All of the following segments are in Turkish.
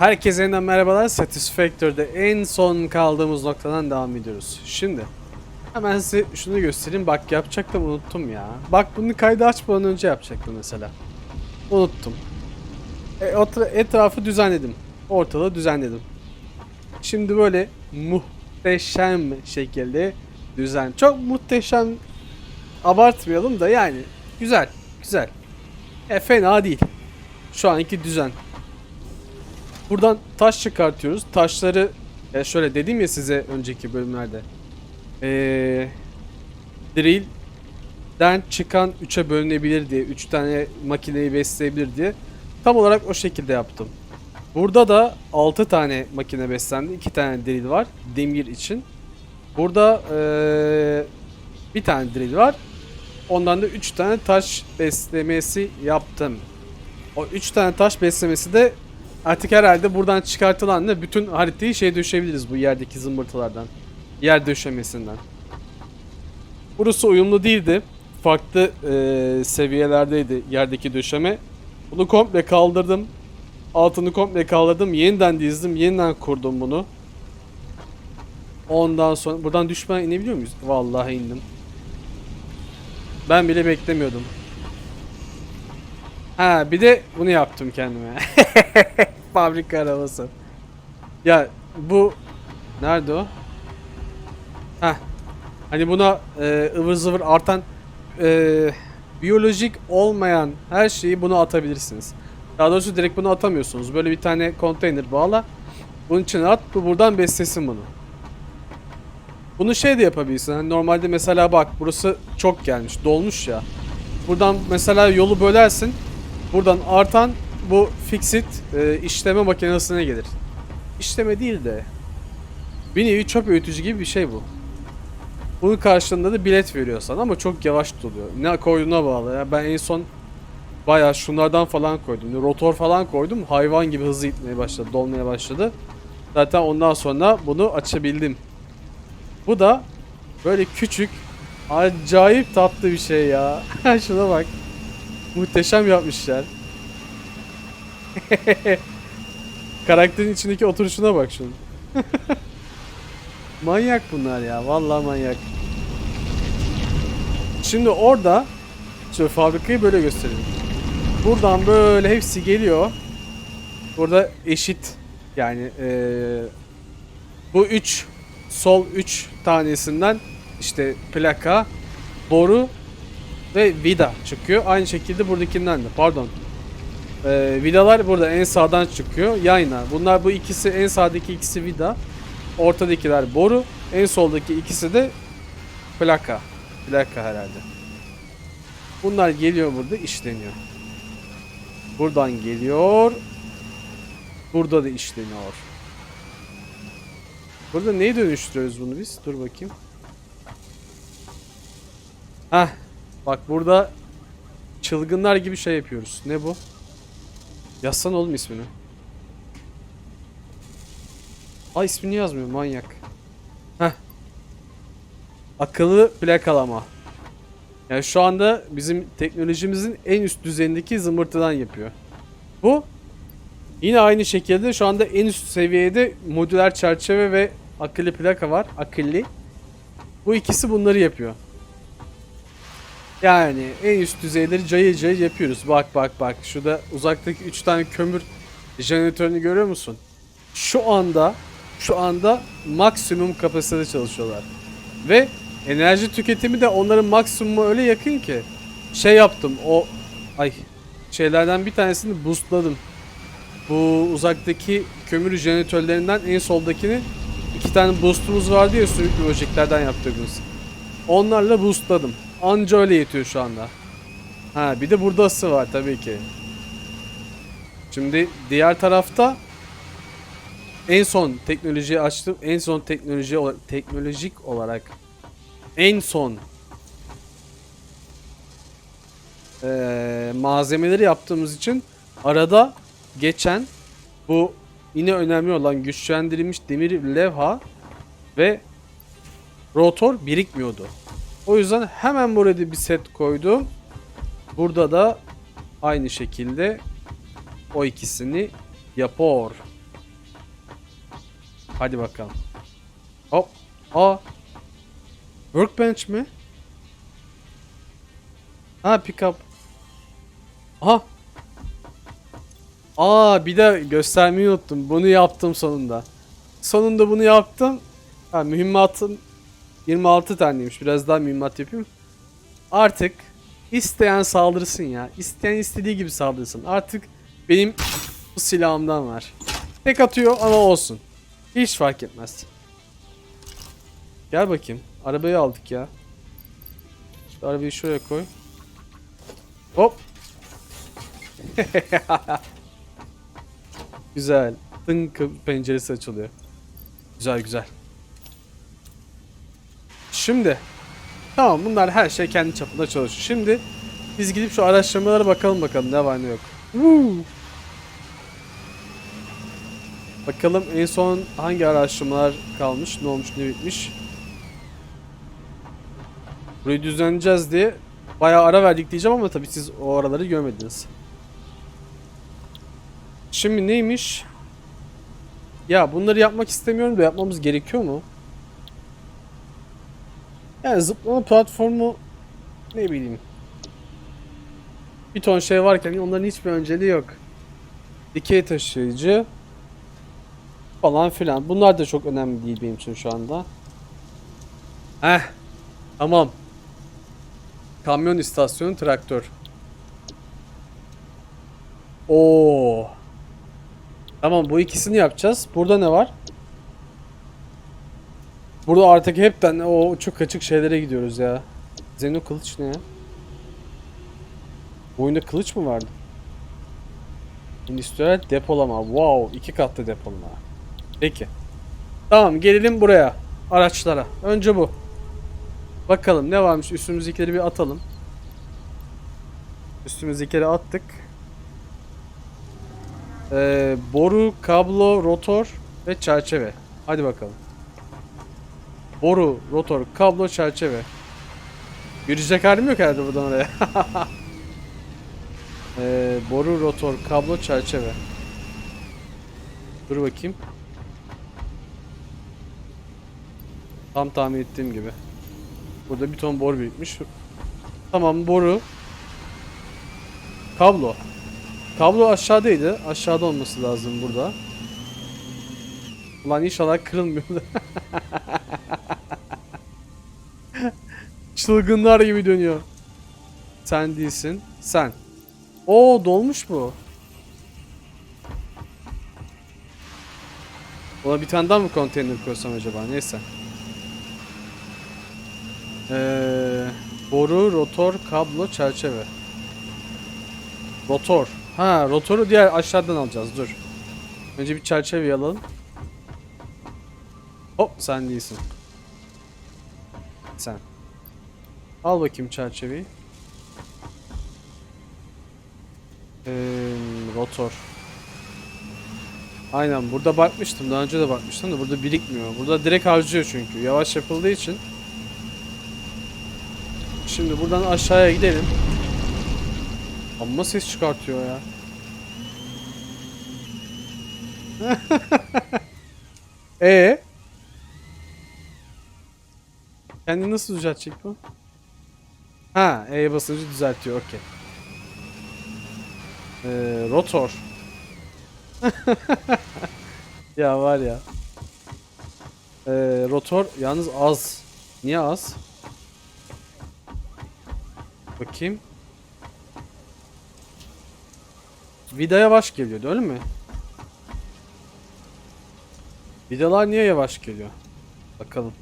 Herkese yeniden merhabalar. Satisfactor'da en son kaldığımız noktadan devam ediyoruz. Şimdi hemen size şunu göstereyim. Bak yapacaktım unuttum ya. Bak bunu kaydı açmadan önce yapacaktım mesela. Unuttum. E, etrafı düzenledim. Ortalığı düzenledim. Şimdi böyle muhteşem şekilde düzen. Çok muhteşem abartmayalım da yani güzel güzel. E fena değil. Şu anki düzen. Buradan taş çıkartıyoruz. Taşları ya şöyle dedim ya size önceki bölümlerde. Ee, drill'den çıkan 3'e bölünebilir diye. 3 tane makineyi besleyebilir diye. Tam olarak o şekilde yaptım. Burada da 6 tane makine beslendi. 2 tane drill var. Demir için. Burada ee, bir tane drill var. Ondan da 3 tane taş beslemesi yaptım. O 3 tane taş beslemesi de artık herhalde buradan çıkartılan da bütün haritayı şey döşebiliriz bu yerdeki zımbırtılardan. Yer döşemesinden. Burası uyumlu değildi. Farklı eee, seviyelerdeydi yerdeki döşeme. Bunu komple kaldırdım. Altını komple kaldırdım. Yeniden dizdim. Yeniden kurdum bunu. Ondan sonra buradan düşmeye inebiliyor muyuz? Vallahi indim. Ben bile beklemiyordum. Ha bir de bunu yaptım kendime. Fabrika arabası. Ya bu nerede o? Ha. Hani buna e, ıvır zıvır artan e, biyolojik olmayan her şeyi buna atabilirsiniz. Daha doğrusu direkt bunu atamıyorsunuz. Böyle bir tane konteyner bağla. Bunun içine at. Bu buradan beslesin bunu. Bunu şey de yapabilirsin. Hani normalde mesela bak burası çok gelmiş. Dolmuş ya. Buradan mesela yolu bölersin. Buradan artan bu fixit e, işleme makinesine gelir. İşleme değil de bir nevi çöp öğütücü gibi bir şey bu. Bunun karşılığında da bilet veriyor sana ama çok yavaş doluyor. Ne koyduğuna bağlı. Ya ben en son bayağı şunlardan falan koydum. Rotor falan koydum. Hayvan gibi hızlı gitmeye başladı. Dolmaya başladı. Zaten ondan sonra bunu açabildim. Bu da böyle küçük acayip tatlı bir şey ya. Şuna bak. Muhteşem yapmışlar. Karakterin içindeki oturuşuna bak şunun. manyak bunlar ya. Vallahi manyak. Şimdi orada şöyle fabrikayı böyle göstereyim. Buradan böyle hepsi geliyor. Burada eşit yani eee, bu 3 sol 3 tanesinden işte plaka, boru ve vida çıkıyor. Aynı şekilde buradakinden de pardon. Ee, vidalar burada en sağdan çıkıyor. Yayna. Bunlar bu ikisi en sağdaki ikisi vida. Ortadakiler boru. En soldaki ikisi de plaka. Plaka herhalde. Bunlar geliyor burada işleniyor. Buradan geliyor. Burada da işleniyor. Burada neyi dönüştürüyoruz bunu biz? Dur bakayım. Heh. Bak burada çılgınlar gibi şey yapıyoruz. Ne bu? Yazsana oğlum ismini. Ay ismini yazmıyor manyak. Heh. Akıllı plakalama. Yani şu anda bizim teknolojimizin en üst düzeyindeki zımbırtıdan yapıyor. Bu yine aynı şekilde şu anda en üst seviyede modüler çerçeve ve akıllı plaka var. Akıllı. Bu ikisi bunları yapıyor. Yani en üst düzeyleri cayır cayır yapıyoruz. Bak bak bak. Şurada uzaktaki 3 tane kömür jeneratörünü görüyor musun? Şu anda şu anda maksimum kapasitede çalışıyorlar. Ve enerji tüketimi de onların maksimumu öyle yakın ki şey yaptım o ay şeylerden bir tanesini boostladım. Bu uzaktaki kömür jeneratörlerinden en soldakini iki tane boostumuz vardı ya sürüklü böceklerden yaptığımız. Onlarla boostladım. Anca öyle yetiyor şu anda. Ha bir de burada ısı var tabii ki. Şimdi diğer tarafta en son teknolojiyi açtım. En son teknoloji teknolojik olarak en son eee, malzemeleri yaptığımız için arada geçen bu yine önemli olan güçlendirilmiş demir levha ve rotor birikmiyordu. O yüzden hemen buraya bir set koydum. Burada da aynı şekilde o ikisini yapıyor. Hadi bakalım. Hop. Aa. Workbench mi? Ha pick up. Aha. Aa bir de göstermeyi unuttum. Bunu yaptım sonunda. Sonunda bunu yaptım. Ha mühimmatım 26 taneymiş. Biraz daha mühimmat yapayım. Artık isteyen saldırsın ya. İsteyen istediği gibi saldırsın. Artık benim bu silahımdan var. Tek atıyor ama olsun. Hiç fark etmez. Gel bakayım. Arabayı aldık ya. Şu arabayı şuraya koy. Hop. güzel. Tın penceresi açılıyor. Güzel güzel. Şimdi. Tamam bunlar her şey kendi çapında çalışıyor. Şimdi biz gidip şu araştırmalara bakalım bakalım ne var ne yok. Woo! Bakalım en son hangi araştırmalar kalmış, ne olmuş, ne bitmiş. Burayı düzenleyeceğiz diye bayağı ara verdik diyeceğim ama tabii siz o araları görmediniz. Şimdi neymiş? Ya bunları yapmak istemiyorum da yapmamız gerekiyor mu? Yani zıplama platformu ne bileyim. Bir ton şey varken onların hiçbir önceliği yok. Dikey taşıyıcı falan filan. Bunlar da çok önemli değil benim için şu anda. Heh. Tamam. Kamyon istasyonu traktör. Oo. Tamam bu ikisini yapacağız. Burada ne var? Burada artık hepten o uçuk kaçık şeylere gidiyoruz ya. Zeno kılıç ne ya? Bu oyunda kılıç mı vardı? Endüstriyel depolama. Wow, iki katlı depolama. Peki. Tamam, gelelim buraya. Araçlara. Önce bu. Bakalım ne varmış üstümüzdekileri bir atalım. Üstümüzdekileri attık. Ee, boru, kablo, rotor ve çerçeve. Hadi bakalım. Boru, rotor, kablo, çerçeve. Yürüyecek halim yok herhalde buradan oraya. ee, boru, rotor, kablo, çerçeve. Dur bakayım. Tam tahmin ettiğim gibi. Burada bir ton boru birikmiş. Tamam boru. Kablo. Kablo aşağıdaydı. Aşağıda olması lazım burada. Ulan inşallah kırılmıyor Çılgınlar gibi dönüyor. Sen değilsin. Sen. Oo dolmuş bu. Ona bir tane daha mı konteyner koysam acaba? Neyse. Ee, boru, rotor, kablo, çerçeve. Rotor. Ha, rotoru diğer aşağıdan alacağız. Dur. Önce bir çerçeveyi alalım. Hop, sen değilsin. Sen. Al bakayım çerçeveyi. Ee, rotor. Aynen burada bakmıştım. Daha önce de bakmıştım da burada birikmiyor. Burada direkt harcıyor çünkü. Yavaş yapıldığı için. Şimdi buradan aşağıya gidelim. Amma ses çıkartıyor ya. e Kendini nasıl düzeltecek bu? Ha, E'ye basınca düzeltiyor. Okey. Ee, rotor. ya var ya. Ee, rotor yalnız az. Niye az? Bakayım. Vida yavaş geliyordu öyle mi? Vidalar niye yavaş geliyor? Bakalım.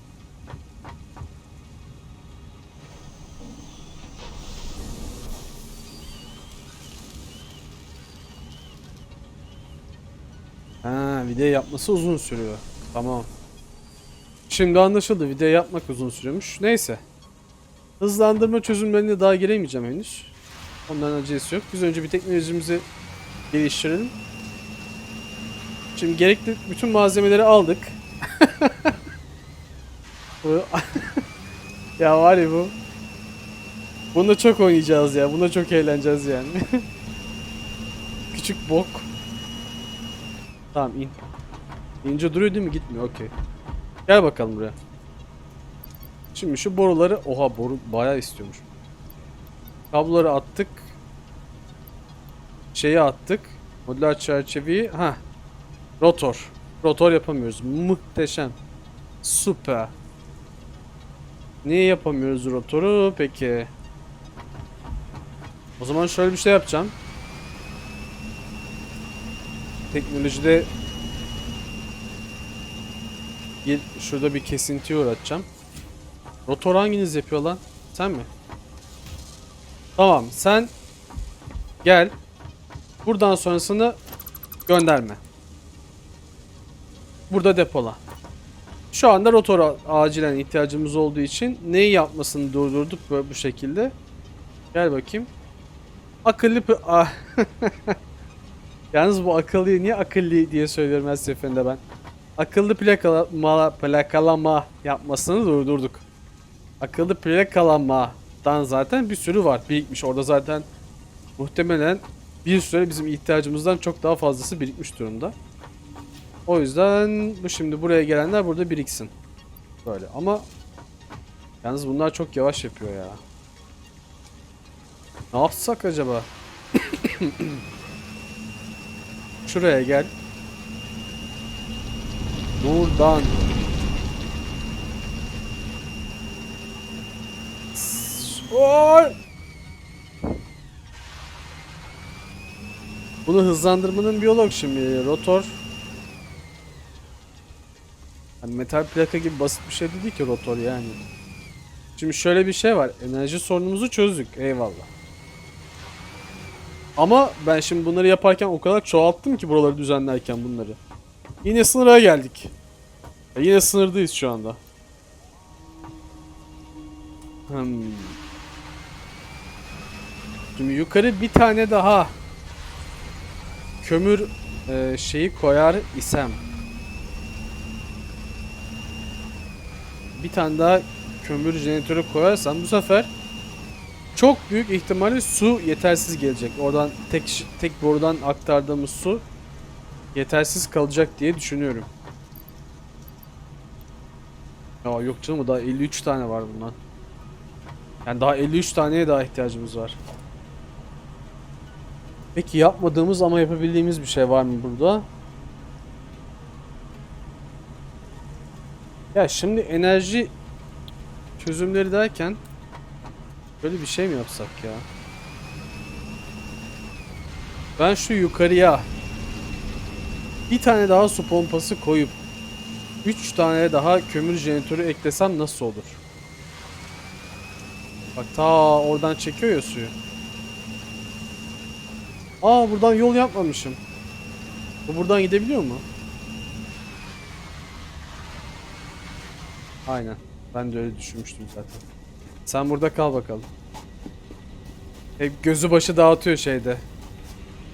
Video yapması uzun sürüyor. Tamam. Şimdi anlaşıldı. Video yapmak uzun sürüyormuş. Neyse. Hızlandırma çözümlerine daha giremeyeceğim henüz. Onların acelesi yok. Biz önce bir teknolojimizi geliştirelim. Şimdi gerekli bütün malzemeleri aldık. bu ya var ya bu. Bunda çok oynayacağız ya. Bunda çok eğleneceğiz yani. Küçük bok. Tamam in. İnce duruyor değil mi? Gitmiyor. Okey. Gel bakalım buraya. Şimdi şu boruları... Oha boru bayağı istiyormuş. Kabloları attık. Şeyi attık. Modüler çerçeveyi. Ha. Rotor. Rotor yapamıyoruz. Muhteşem. Süper. Niye yapamıyoruz rotoru peki? O zaman şöyle bir şey yapacağım. Teknolojide bir şurada bir kesintiye uğratacağım. Rotor hanginiz yapıyor lan? Sen mi? Tamam sen gel. Buradan sonrasını gönderme. Burada depola. Şu anda rotora acilen ihtiyacımız olduğu için neyi yapmasını durdurduk böyle bu şekilde. Gel bakayım. Akıllı Ah. Yalnız bu akıllı niye akıllı diye söylüyorum her seferinde ben. Akıllı plakalama, plakalama yapmasını durdurduk. Akıllı plakalamadan zaten bir sürü var birikmiş. Orada zaten muhtemelen bir süre bizim ihtiyacımızdan çok daha fazlası birikmiş durumda. O yüzden bu şimdi buraya gelenler burada biriksin. Böyle ama yalnız bunlar çok yavaş yapıyor ya. Ne yapsak acaba? Şuraya gel. Buradan. Oy! Bunu hızlandırmanın bir yolu yok şimdi. Rotor. Hani metal plaka gibi basit bir şey değil ki rotor yani. Şimdi şöyle bir şey var. Enerji sorunumuzu çözdük. Eyvallah. Ama ben şimdi bunları yaparken o kadar çoğalttım ki buraları düzenlerken bunları. Yine sınıra geldik. Ya yine sınırdayız şu anda. Hmm. Şimdi yukarı bir tane daha kömür e, şeyi koyar isem. Bir tane daha kömür jeneratörü koyarsam bu sefer çok büyük ihtimalle su yetersiz gelecek. Oradan tek tek borudan aktardığımız su yetersiz kalacak diye düşünüyorum. Ya yok canım daha 53 tane var bundan. Yani daha 53 taneye daha ihtiyacımız var. Peki yapmadığımız ama yapabildiğimiz bir şey var mı burada? Ya şimdi enerji çözümleri derken böyle bir şey mi yapsak ya? Ben şu yukarıya bir tane daha su pompası koyup 3 tane daha kömür jeneratörü eklesem nasıl olur? Bak ta oradan çekiyor ya suyu. Aa buradan yol yapmamışım. Bu buradan gidebiliyor mu? Aynen. Ben de öyle düşünmüştüm zaten. Sen burada kal bakalım. Hep gözü başı dağıtıyor şeyde.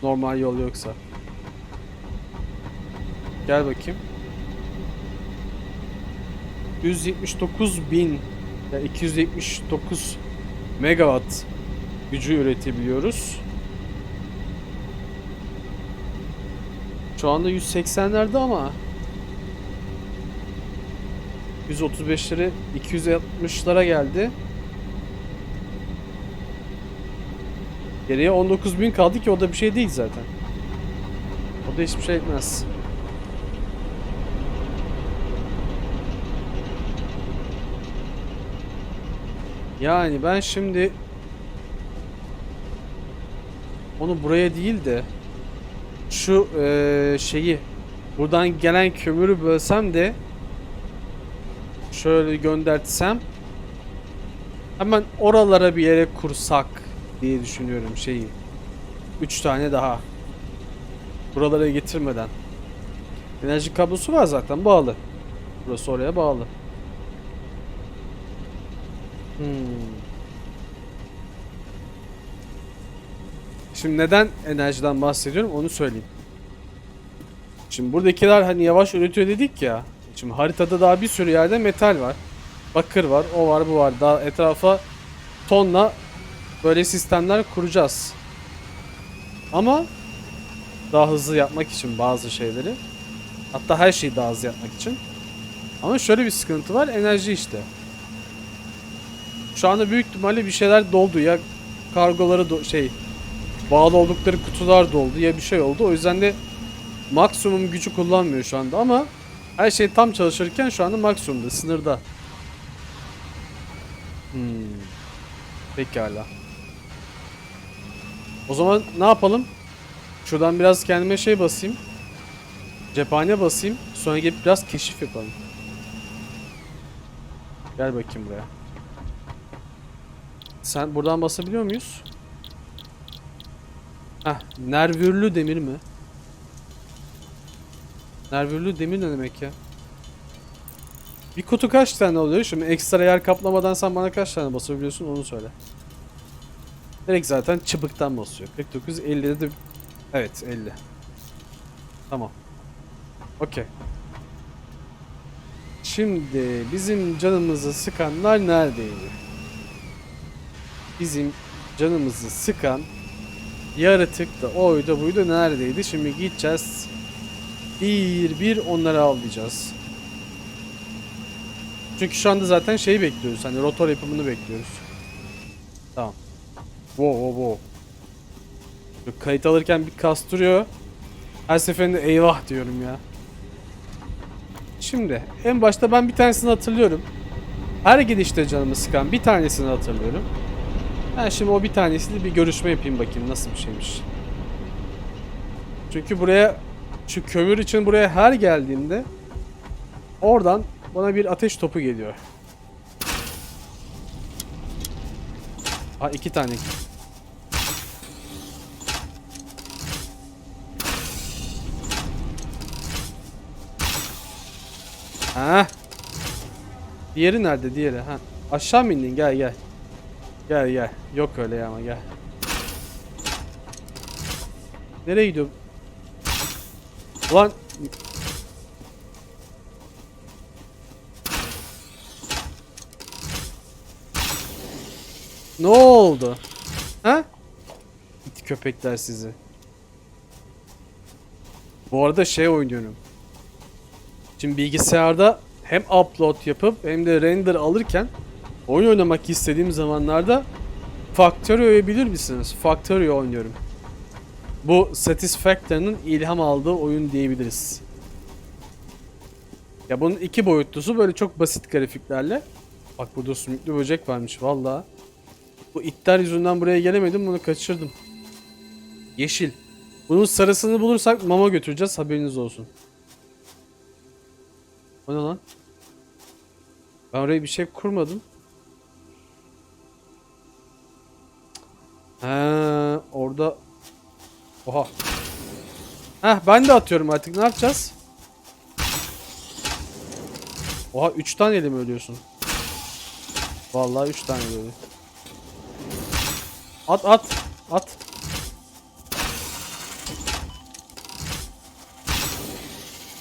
Normal yol yoksa. Gel bakayım. 179 bin ya 279 megawatt gücü üretebiliyoruz. Şu anda 180'lerde ama 135'lere 260'lara geldi. Geriye 19.000 kaldı ki o da bir şey değil zaten. O da hiçbir şey etmez. Yani ben şimdi onu buraya değil de şu eee, şeyi buradan gelen kömürü bölsem de şöyle göndertsem hemen oralara bir yere kursak diye düşünüyorum şeyi. Üç tane daha. Buralara getirmeden. Enerji kablosu var zaten bağlı. Burası oraya bağlı. Hmm. Şimdi neden enerjiden bahsediyorum onu söyleyeyim. Şimdi buradakiler hani yavaş üretiyor dedik ya. Şimdi haritada daha bir sürü yerde metal var. Bakır var, o var, bu var. Daha etrafa tonla böyle sistemler kuracağız. Ama daha hızlı yapmak için bazı şeyleri Hatta her şeyi daha hızlı yapmak için. Ama şöyle bir sıkıntı var. Enerji işte. Şu anda büyük ihtimalle bir şeyler doldu ya kargoları do- şey bağlı oldukları kutular doldu ya bir şey oldu. O yüzden de maksimum gücü kullanmıyor şu anda ama her şey tam çalışırken şu anda maksimumda, sınırda. Hmm. Pekala. O zaman ne yapalım? Şuradan biraz kendime şey basayım. Cephane basayım. Sonra gelip biraz keşif yapalım. Gel bakayım buraya. Sen buradan basabiliyor muyuz? Heh, nervürlü demir mi? Nervürlü demir ne demek ya? Bir kutu kaç tane oluyor? Şimdi ekstra yer kaplamadan sen bana kaç tane basabiliyorsun onu söyle. Direkt zaten çıbıktan basıyor. 49, 50'de de... Evet 50. Tamam. Okey. Şimdi bizim canımızı sıkanlar neredeydi? Bizim canımızı sıkan yaratık da oydu buydu neredeydi? Şimdi gideceğiz. Bir bir onları avlayacağız. Çünkü şu anda zaten şeyi bekliyoruz. Hani rotor yapımını bekliyoruz. Tamam. Wow wow wow. Kayıt alırken bir kastırıyor. Her seferinde eyvah diyorum ya. Şimdi en başta ben bir tanesini hatırlıyorum. Her gidişte canımı sıkan bir tanesini hatırlıyorum. Ben şimdi o bir tanesiyle bir görüşme yapayım bakayım nasıl bir şeymiş. Çünkü buraya şu kömür için buraya her geldiğimde oradan bana bir ateş topu geliyor. Aa iki tane. Ha. Diğeri nerede diğeri? Ha. Aşağı mı indin? Gel gel. Gel gel. Yok öyle ya ama gel. Nereye gidiyor? Ulan Ne oldu? Ha? İt köpekler sizi. Bu arada şey oynuyorum. Şimdi bilgisayarda hem upload yapıp hem de render alırken oyun oynamak istediğim zamanlarda Factorio'yu bilir misiniz? Factorio oynuyorum. Bu Satisfactory'nin ilham aldığı oyun diyebiliriz. Ya bunun iki boyutlusu böyle çok basit grafiklerle. Bak burada sümüklü böcek varmış valla. Bu itler yüzünden buraya gelemedim bunu kaçırdım. Yeşil. Bunun sarısını bulursak mama götüreceğiz haberiniz olsun. O ne lan? Ben oraya bir şey kurmadım. He, orada Oha. Heh ben de atıyorum artık ne yapacağız? Oha 3 taneyle mi ölüyorsun? Vallahi 3 tane ölüyor. At at at.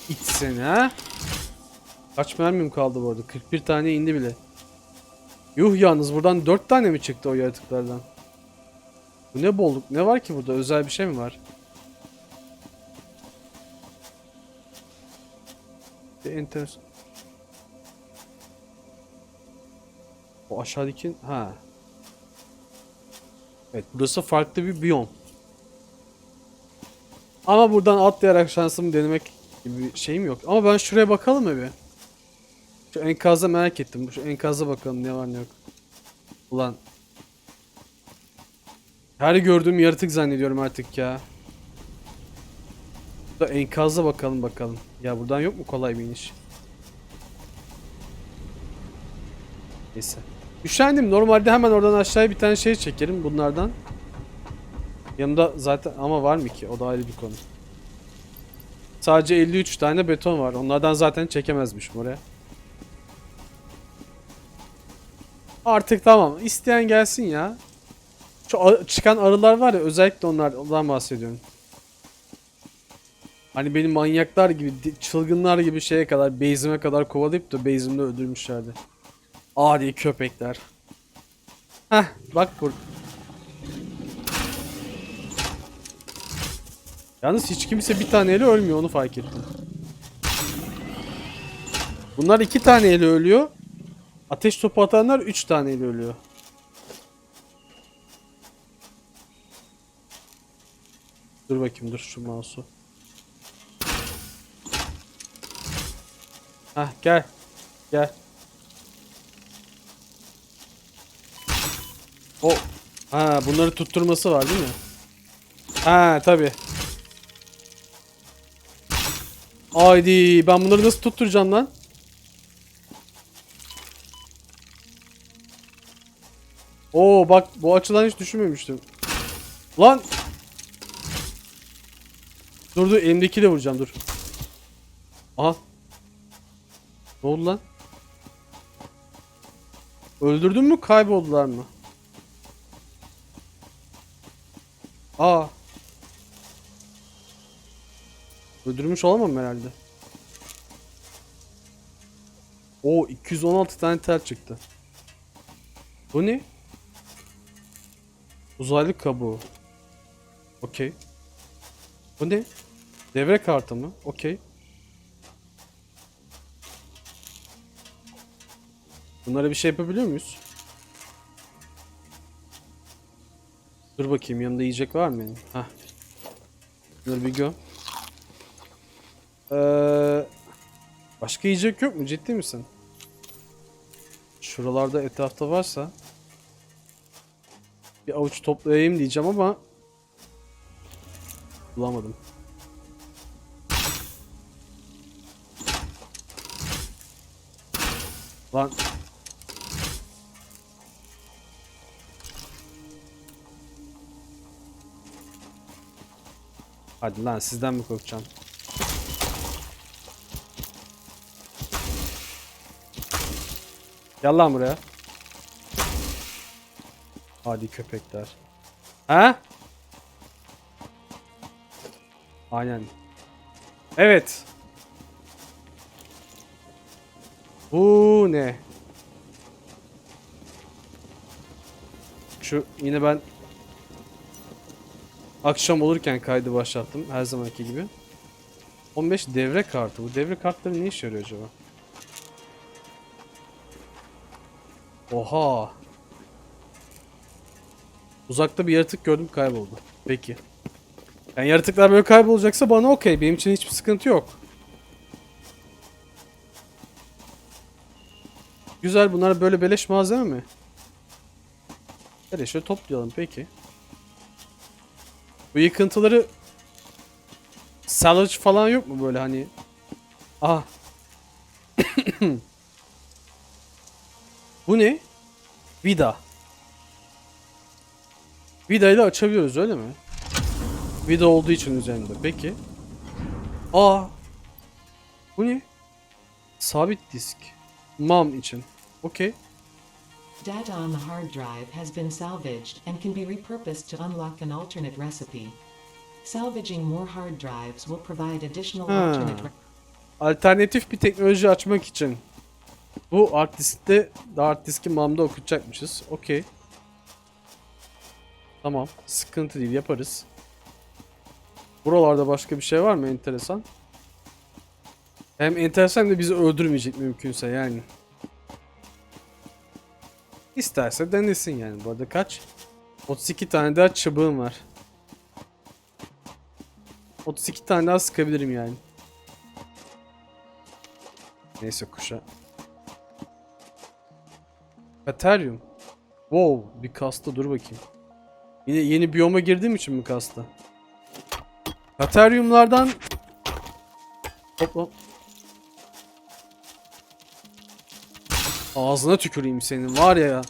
İçsin ha. Kaç mermim kaldı bu arada? 41 tane indi bile. Yuh yalnız buradan 4 tane mi çıktı o yaratıklardan? Bu ne bolluk? Ne var ki burada? Özel bir şey mi var? Bir enteresan. O aşağıdaki... Ha. Evet burası farklı bir biyom. Ama buradan atlayarak şansımı denemek gibi bir şeyim yok. Ama ben şuraya bakalım mı? Şu enkaza merak ettim. Şu enkaza bakalım ne var ne yok. Ulan. Her gördüğüm yaratık zannediyorum artık ya. Burada enkaza bakalım bakalım. Ya buradan yok mu kolay bir iniş? Neyse. Üşendim. Normalde hemen oradan aşağıya bir tane şey çekerim bunlardan. Yanımda zaten ama var mı ki? O da ayrı bir konu. Sadece 53 tane beton var. Onlardan zaten çekemezmişim oraya. Artık tamam. İsteyen gelsin ya. Şu çıkan arılar var ya özellikle onlar ondan bahsediyorum. Hani benim manyaklar gibi, çılgınlar gibi şeye kadar, base'ime kadar kovalayıp da base'imde öldürmüşlerdi. Adi köpekler. Heh, bak burada. Yalnız hiç kimse bir taneyle ölmüyor onu fark ettim. Bunlar iki taneyle ölüyor. Ateş topu atanlar üç taneyle ölüyor. Dur bakayım dur şu mouse'u. Hah gel. Gel. O. Ha bunları tutturması var değil mi? Ha tabi. Haydi ben bunları nasıl tutturacağım lan? Oo bak bu açıdan hiç düşünmemiştim. Lan. Dur dur elimdeki de vuracağım dur. Aha. Ne oldu lan? Öldürdün mü kayboldular mı? Aa. Öldürmüş olamam herhalde. O 216 tane tel çıktı. Bu ne? Uzaylı kabuğu. Okey. Bu ne? Devre kartı mı? Okey. Bunlara bir şey yapabiliyor muyuz? Dur bakayım yanımda yiyecek var mı benim? Hah. Bunları bir gö. Ee, başka yiyecek yok mu? Ciddi misin? Şuralarda etrafta varsa bir avuç toplayayım diyeceğim ama bulamadım. Lan Hadi lan sizden mi korkacağım? Gel lan buraya. Hadi köpekler. Ha? Aynen. Evet. Bu ne? Şu yine ben akşam olurken kaydı başlattım her zamanki gibi. 15 devre kartı. Bu devre kartları ne işe yarıyor acaba? Oha. Uzakta bir yaratık gördüm kayboldu. Peki. Yani yaratıklar böyle kaybolacaksa bana okey. Benim için hiçbir sıkıntı yok. Güzel bunlar böyle beleş malzeme mi? Beleşe toplayalım peki. Bu yıkıntıları salvage falan yok mu böyle hani? Ah. Bu ne? Vida. Vida ile açabiliyoruz öyle mi? Vida olduğu için üzerinde. Peki. Aa. Bu ne? Sabit disk. MAM için. Okey. Data on the hard drive has been salvaged and can be repurposed to unlock an alternate recipe. Salvaging more hard drives will provide additional Ha. alternate re- Alternatif bir teknoloji açmak için. Bu hard diskte hard diski MAM'da okutacakmışız. Okey. Tamam. Sıkıntı değil yaparız. Buralarda başka bir şey var mı enteresan? Hem enteresan da bizi öldürmeyecek mümkünse yani. İsterse denesin yani. Bu arada kaç? 32 tane daha çubuğum var. 32 tane daha sıkabilirim yani. Neyse kuşa. Ethereum. Wow bir kasta dur bakayım. Yine yeni biyoma girdiğim için mi kasta? Ethereum'lardan Topla. Ağzına tüküreyim senin var ya.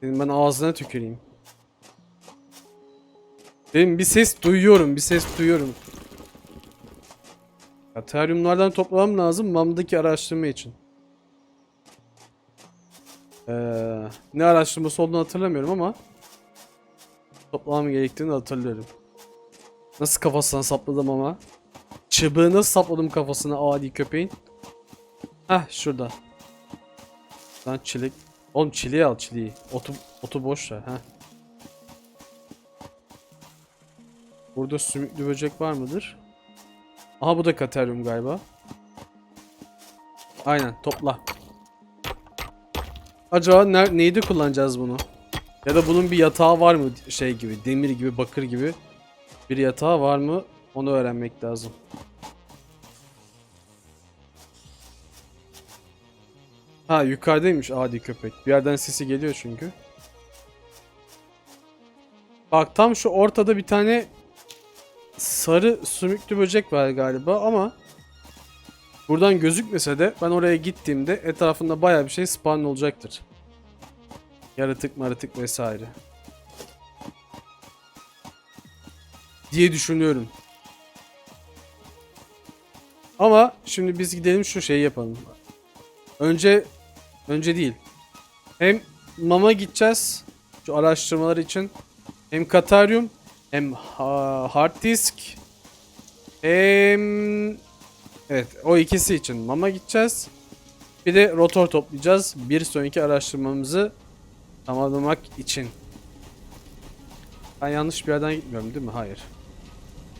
Senin ben ağzına tüküreyim. Benim bir ses duyuyorum, bir ses duyuyorum. Ethereum'lardan toplamam lazım MAM'daki araştırma için. Ee, ne araştırması olduğunu hatırlamıyorum ama toplamam gerektiğini hatırlıyorum. Nasıl kafasına sapladım ama. Çıbığı nasıl sapladım kafasına adi köpeğin. Heh şurada. Lan çilek. Oğlum çileği al çileği. Otu, otu boş ver. Heh. Burada sümüklü böcek var mıdır? Aha bu da kateryum galiba. Aynen topla. Acaba ner- neyde kullanacağız bunu? Ya da bunun bir yatağı var mı şey gibi demir gibi bakır gibi bir yatağı var mı onu öğrenmek lazım. Ha yukarıdaymış adi köpek. Bir yerden sesi geliyor çünkü. Bak tam şu ortada bir tane sarı sümüklü böcek var galiba ama buradan gözükmese de ben oraya gittiğimde etrafında baya bir şey spawn olacaktır. Yaratık maratık vesaire. Diye düşünüyorum. Ama şimdi biz gidelim şu şeyi yapalım. Önce önce değil. Hem mama gideceğiz şu araştırmalar için. Hem Kataryum hem ha- hard disk hem evet o ikisi için mama gideceğiz. Bir de rotor toplayacağız. Bir sonraki araştırmamızı tamamlamak için. Ben yanlış bir yerden gitmiyorum değil mi? Hayır.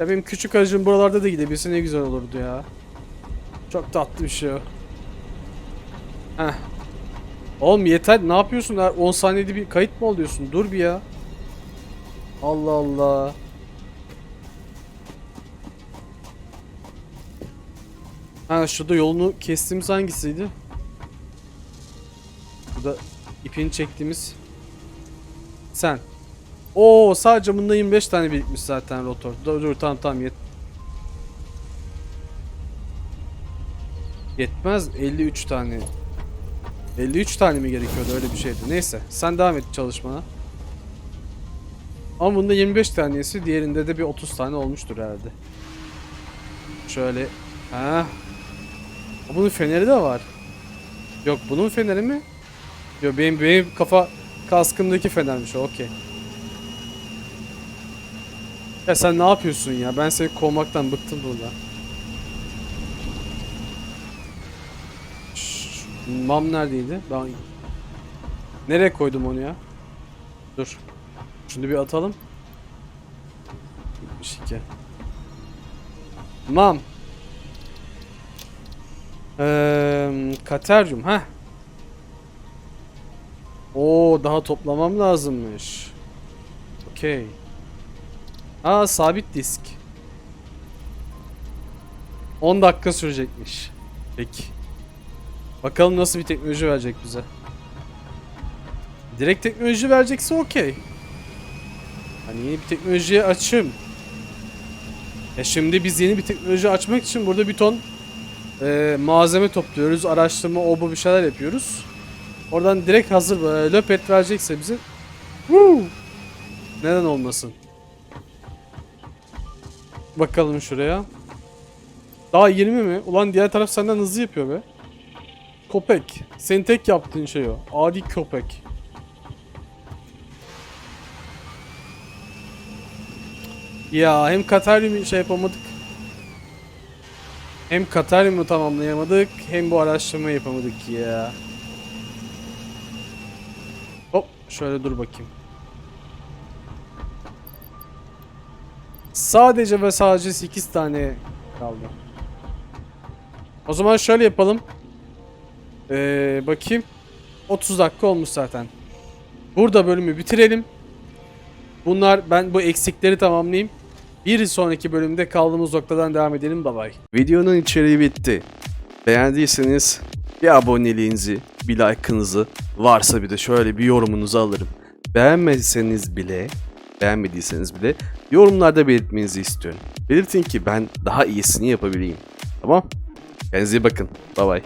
Ya benim küçük aracım buralarda da gidebilse ne güzel olurdu ya. Çok tatlı bir şey o. Heh. Oğlum yeter ne yapıyorsun? Her 10 saniyede bir kayıt mı oluyorsun? Dur bir ya. Allah Allah. Ha şurada yolunu kestiğimiz hangisiydi? Burada ipini çektiğimiz. Sen. Oo sadece bunda 25 tane birikmiş zaten rotor. Dur dur tamam tamam yet. Yetmez 53 tane. 53 tane mi gerekiyordu öyle bir şeydi. Neyse sen devam et çalışmana. Ama bunda 25 tanesi diğerinde de bir 30 tane olmuştur herhalde. Şöyle. Ha. Bunun feneri de var. Yok bunun feneri mi? Yok benim, benim kafa kaskımdaki fenermiş o okey. Ya sen ne yapıyorsun ya? Ben seni kovmaktan bıktım burada. Mam neredeydi? Ben... Nereye koydum onu ya? Dur. Şunu bir atalım. 72. Mam. Eee Kateryum ha. Oo daha toplamam lazımmış. Okey. Aa sabit disk. 10 dakika sürecekmiş. Peki. Bakalım nasıl bir teknoloji verecek bize. Direkt teknoloji verecekse okey. Hani yeni bir teknolojiye açım. E şimdi biz yeni bir teknoloji açmak için burada bir ton e, malzeme topluyoruz. Araştırma, o bir şeyler yapıyoruz. Oradan direkt hazır böyle löpet verecekse bize Woo! neden olmasın? Bakalım şuraya. Daha 20 mi? Ulan diğer taraf senden hızlı yapıyor be. Köpek. Senin tek yaptığın şey o. Adi köpek. Ya hem Kataryum'u şey yapamadık. Hem Kataryum'u tamamlayamadık hem bu araştırmayı yapamadık ya. Hop şöyle dur bakayım. Sadece ve sadece 8 tane kaldı. O zaman şöyle yapalım. Ee, bakayım. 30 dakika olmuş zaten. Burada bölümü bitirelim. Bunlar ben bu eksikleri tamamlayayım. Bir sonraki bölümde kaldığımız noktadan devam edelim. Bye bye. Videonun içeriği bitti. Beğendiyseniz bir aboneliğinizi, bir like'ınızı, varsa bir de şöyle bir yorumunuzu alırım. Beğenmediyseniz bile, beğenmediyseniz bile yorumlarda belirtmenizi istiyorum. Belirtin ki ben daha iyisini yapabileyim. Tamam? Kendinize iyi bakın. Bye bye.